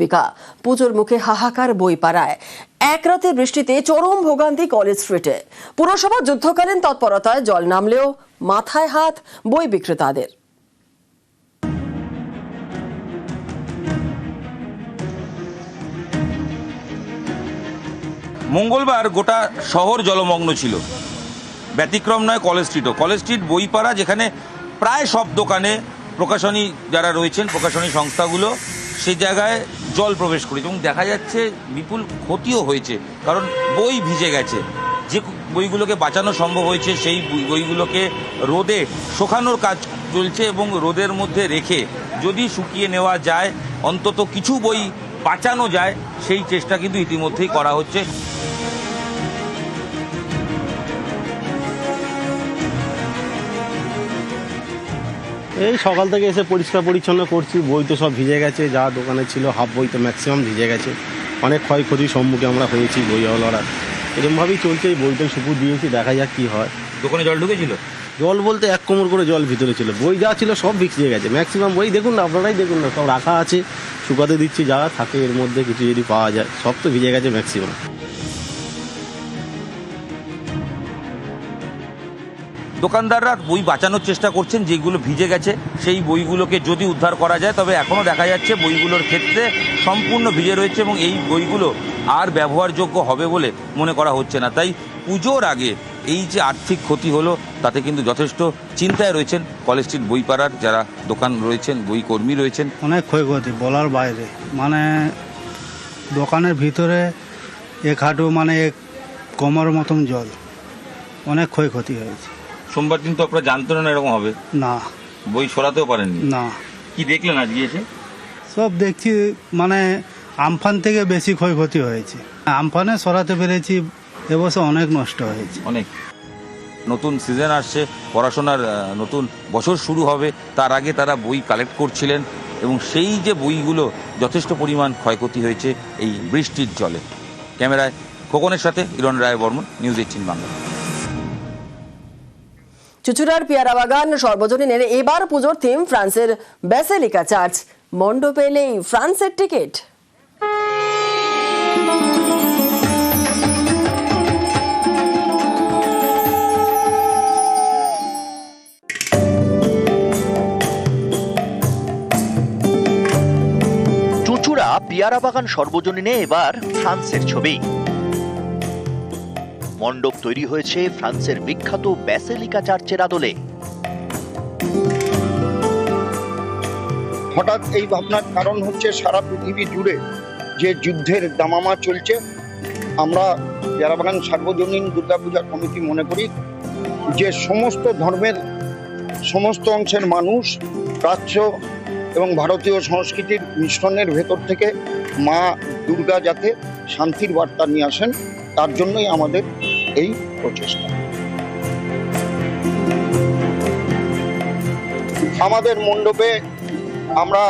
বিকা। পুজোর মুখে হাহাকার বই পাড়ায়। এক রাতে বৃষ্টিতে চরম ভোগান্তি কলেজ স্ট্রিটে। পুরসভা যুদ্ধকালীন তৎপরতায় জল নামলেও মাথায় হাত বই বিক্রেতাদের। মঙ্গলবার গোটা শহর জলমগ্ন ছিল। ব্যতিক্রম নয় কলেজ স্ট্রিটও। কলেজ স্ট্রিট বইপাড়া যেখানে প্রায় সব দোকানে প্রকাশনী যারা রয়েছেন, প্রকাশনী সংস্থাগুলো সেই জায়গায় জল প্রবেশ করেছে এবং দেখা যাচ্ছে বিপুল ক্ষতিও হয়েছে, কারণ বই ভিজে গেছে। যে বইগুলোকে বাঁচানো সম্ভব হয়েছে, সেই বই- বইগুলোকে রোদে শুকানোর কাজ চলছে এবং রোদের মধ্যে রেখে যদি শুকিয়ে নেওয়া যায়, অন্তত কিছু বই বাঁচানো যায়, সেই চেষ্টা কিন্তু ইতিমধ্যেই করা হচ্ছে। এই সকাল থেকে এসে পরিষ্কার পরিচ্ছন্ন করছি বই তো সব ভিজে গেছে যা দোকানে ছিল হাফ বই তো ম্যাক্সিমাম ভিজে গেছে। অনেক ক্ষয়ক্ষতির সম্মুখে আমরা হয়েছি বইওয়ালারা এরকমভাবেই চলছে এই বইটাই শুকু দিয়েছি দেখা যাক কী হয়। দোকানে জল ঢুকেছিল? জল বলতে এক কোমর করে জল ভিতরে ছিল। বই যা ছিল সব ভিজিয়ে গেছে। ম্যাক্সিমাম বই দেখুন না আপনারাই দেখুন না সব রাখা আছে। শুকাতে দিচ্ছি যা থাকে এর মধ্যে কিছু যদি পাওয়া যায় সব তো ভিজে গেছে ম্যাক্সিমাম দোকানদাররা বই বাঁচানোর চেষ্টা করছেন, যেগুলো ভিজে গেছে, সেই বইগুলোকে যদি উদ্ধার করা যায়, তবে এখনও দেখা যাচ্ছে বইগুলোর ক্ষেত্রে সম্পূর্ণ ভিজে রয়েছে এবং এই বইগুলো আর ব্যবহারযোগ্য হবে বলে মনে করা হচ্ছে না। তাই পুজোর আগে এই যে আর্থিক ক্ষতি হলো, তাতে কিন্তু যথেষ্ট চিন্তায় রয়েছেন কলেজ স্ট্রিট বইপাড়ার যারা দোকান রয়েছেন বই কর্মী রয়েছেন। অনেক ক্ষয়ক্ষতি বলার বাইরে। মানে দোকানের ভিতরে এক হাঁটু মানে এক কোমর মতন জল। অনেক ক্ষয়ক্ষতি হয়েছে। সোমবার দিন তো আপনারা জানতেন না এরকম হবে। না। বই সরাতেও পারেননি। না। কি দেখলেন আজকে এসে? সব দেখছি মানে আমফান থেকে বেশি ক্ষয়ক্ষতি হয়েছে। আমফানে সরাতে পেরেছি এবছর অনেক নষ্ট হয়েছে। অনেক। নতুন সিজন আসছে পড়াশোনার নতুন বছর শুরু হবে তার আগে তারা বই কালেক্ট করছিলেন এবং সেই যে বইগুলো যথেষ্ট পরিমাণ ক্ষয়ক্ষতি হয়েছে এই বৃষ্টির জলে। ক্যামেরায় খোকনের সাথে ইরন রায় বর্মন নিউজ এইটিন বাংলা। চুচুড়ার পেয়ারা বাগান সর্বজনীনের এবার পুজোর থিম ফ্রান্সের ব্যাসেলিকা চার্চ। মণ্ডপে এলেই ফ্রান্সের টিকিট। চুঁচুড়া পিয়ারা বাগান সর্বজনীনে এবার ফ্রান্সের ছবি। মণ্ডপ তৈরি হয়েছে ফ্রান্সের বিখ্যাত ব্যাসেলিকা চার্চের আদলে। হঠাৎ এই ভাবনার কারণ হচ্ছে সারা পৃথিবী জুড়ে যে যুদ্ধের দামামা চলছে। আমরা পেয়ারাবাগান সার্বজনীন দুর্গাপূজা কমিটি মনে করি, যে সমস্ত ধর্মের সমস্ত অংশের মানুষ, প্রাচ্য এবং ভারতীয় সংস্কৃতির মিশ্রণের ভেতর থেকে মা দুর্গা যাতে শান্তির বার্তা নিয়ে আসেন, তার জন্যই আমাদের এই প্রচেষ্টা। আমাদের মণ্ডপে আমরা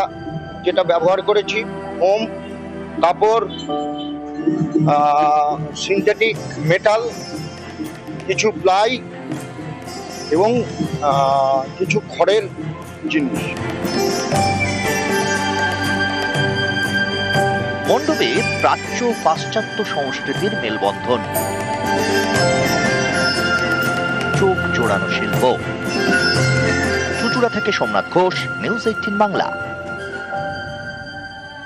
যেটা ব্যবহার করেছি হোম কাপড় সিনথেটিক মেটাল কিছু প্লাই এবং কিছু খড়ের জিনিস। মণ্ডপে প্রাচ্য পাশ্চাত্য সংস্কৃতির মেলবন্ধন। চোখ জোড়ানো শিল্প। চুচুড়া থেকে সোমনাথ ঘোষ নিউজ এইটিন বাংলা।